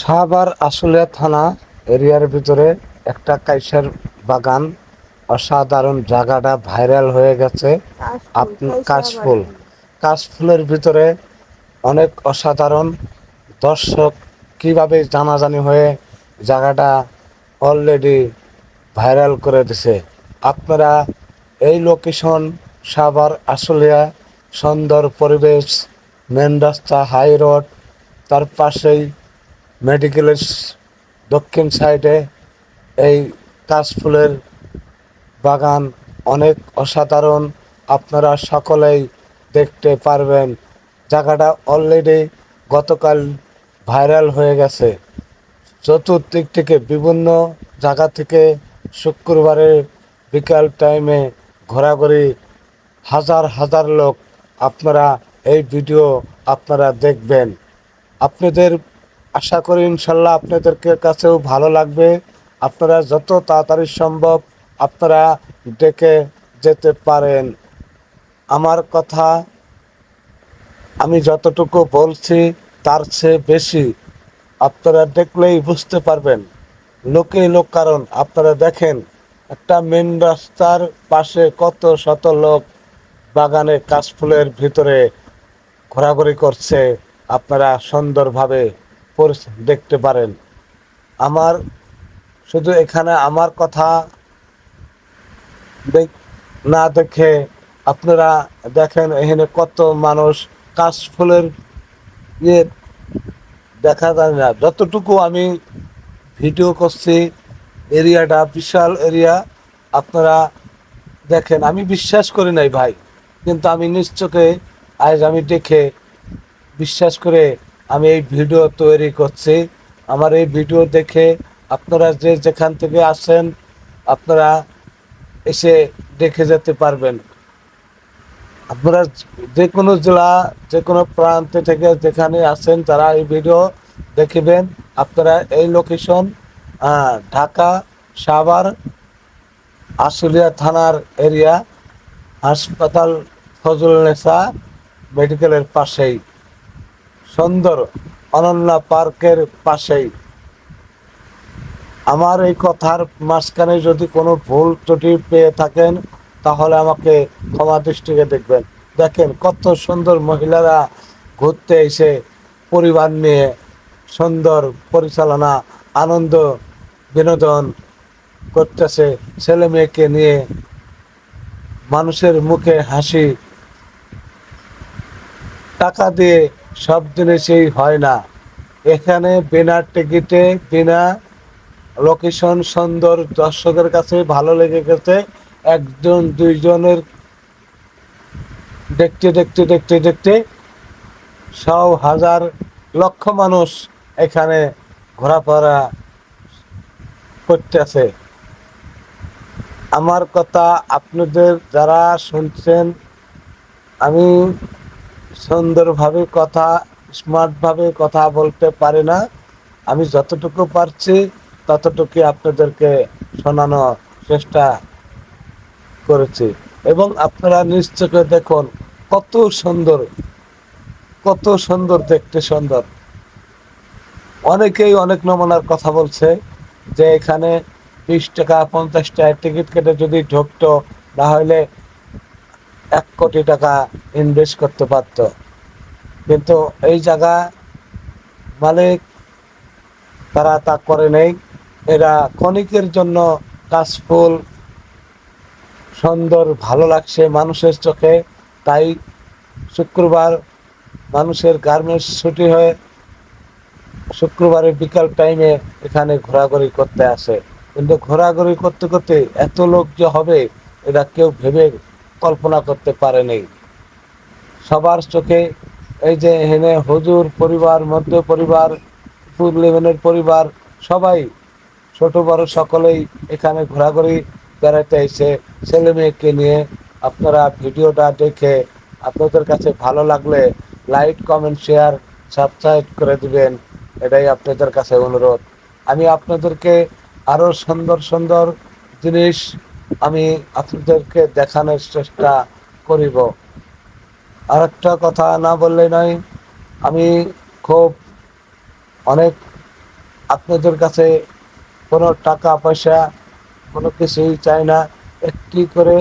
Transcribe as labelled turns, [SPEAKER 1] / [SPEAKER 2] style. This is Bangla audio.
[SPEAKER 1] সাহাবার আশুলিয়া থানা এরিয়ার ভিতরে একটা কাইসার বাগান অসাধারণ জায়গাটা ভাইরাল হয়ে গেছে। কাশফুল কাশফুলের ভিতরে অনেক অসাধারণ দর্শক কীভাবে জানাজানি হয়ে জায়গাটা অলরেডি ভাইরাল করে দিছে। আপনারা এই লোকেশন সাভার আশুলিয়া সুন্দর পরিবেশ মেন রাস্তা হাই রোড তার পাশেই মেডিকেলের দক্ষিণ সাইডে এই কাশফুলের বাগান অনেক অসাধারণ। আপনারা সকলেই দেখতে পারবেন। জায়গাটা অলরেডি গতকাল ভাইরাল হয়ে গেছে। চতুর্দিক থেকে বিভিন্ন জায়গা থেকে শুক্রবারের বিকাল টাইমে ঘোরাঘুরি হাজার হাজার লোক আপনারা এই ভিডিও আপনারা দেখবেন। আপনাদের আশা করি ইনশাল্লাহ আপনাদেরকে কাছেও ভালো লাগবে। আপনারা যত তাড়াতাড়ি সম্ভব আপনারা ডেকে যেতে পারেন। আমার কথা আমি যতটুকু বলছি তার চেয়ে বেশি আপনারা দেখলেই বুঝতে পারবেন। লোকে লোক কারণ, আপনারা দেখেন একটা মেন রাস্তার পাশে কত শত লোক বাগানে কাশফুলের ভিতরে ঘোরাঘুরি করছে। আপনারা সুন্দরভাবে দেখতে পারেন। আমার শুধু এখানে আমার কথা না দেখে আপনারা দেখেন এখানে কত মানুষ কাশফুলের ইয়ে দেখা যায় না। যতটুকু আমি ভিডিও করছি, এরিয়াটা বিশাল এরিয়া, আপনারা দেখেন। আমি বিশ্বাস করি নাই ভাই, কিন্তু আমি নিশ্চয়কে আজ আমি দেখে বিশ্বাস করে আমি এই ভিডিও তৈরি করছি। আমার এই ভিডিও দেখে আপনারা যে যেখান থেকে আসেন, আপনারা এসে দেখে যেতে পারবেন। আপনারা যে কোনো জেলা, যে কোনো প্রান্ত থেকে যেখানে আসেন, তারা এই ভিডিও দেখবেন। আপনারা এই লোকেশন ঢাকা, সাভার, আশুলিয়া থানার এরিয়া হাসপাতাল ফজলুন্নেসা মেডিকেলের পাশেই। সুন্দর অনন্যা পার্কের পাশেই। আমার এই কথার মাঝখানে যদি কোনো ভুল ত্রুটি পেয়ে থাকেন, তাহলে আমাকে ক্ষমা দৃষ্টিকে দেখবেন। দেখেন, কত সুন্দর মহিলারা ঘুরতে এসে পরিবার নিয়ে সুন্দর পরিচালনা, আনন্দ, বিনোদন করতেছে ছেলে মেয়েকে নিয়ে। মানুষের মুখে হাসি, টাকা দিয়ে সব জিনিসই হয় না। এখানে বিনা টিকিটে, বিনা লোকেশন সুন্দর দর্শকের কাছে ভালো লেগে গেছে। একজন, দুইজনের দেখতে দেখতে দেখতে দেখতে সব হাজার লক্ষ মানুষ এখানে ঘোরাফেরা করতেছে। আমার কথা আপনাদের যারা শুনছেন, আমি সুন্দরভাবে কথা, স্মার্টভাবে কথা বলতে পারি না। আমি যতটুকু পারছি ততটুকু আপনাদেরকে শোনানোর চেষ্টা করেছি। এবং আপনারা নিশ্চয়ই দেখুন, কত সুন্দর কত সুন্দর, দেখতে সুন্দর। অনেকেই অনেক নমুনার কথা বলছে যে এখানে বিশ টাকা, পঞ্চাশ টাকা টিকিট কেটে যদি ঢুকতো তাহলে এক কোটি টাকা ইনভেস্ট করতে পারত। কিন্তু এই জায়গা মালিক তারা তা করে নেই। এরা ক্ষণিকের জন্য কাশফুল সুন্দর, ভালো লাগছে মানুষের চোখে। তাই শুক্রবার মানুষের গার্মেন্টস ছুটি হয়ে শুক্রবারে বিকাল টাইমে এখানে ঘোরাঘুরি করতে আসে। কিন্তু ঘোরাঘুরি করতে করতে এত লোক যে হবে এটা কেউ ভেবে কল্পনা করতে পারেনি সবার চোখে এই যে হেনে হুজুর পরিবার, মধ্য পরিবার ফুল লেভেনের পরিবার, সবাই, ছোট, বড় সকলেই এখানে ঘোরাঘুরি বেড়াতে এসে ছেলে মেয়েকে নিয়ে আপনারা ভিডিওটা দেখে আপনাদের কাছে ভালো লাগলে লাইক, কমেন্ট, শেয়ার, সাবস্ক্রাইব করে দিবেন। এটাই আপনাদের কাছে অনুরোধ। আমি আপনাদেরকে আরও সুন্দর সুন্দর জিনিস আমি আপনাদেরকে দেখানোর চেষ্টা করিব। আর একটা কথা না বললে নয়, আমি খুব অনেক আপনাদের কাছে কোনো টাকা পয়সা কোনো কিছুই চাই না। একটি করে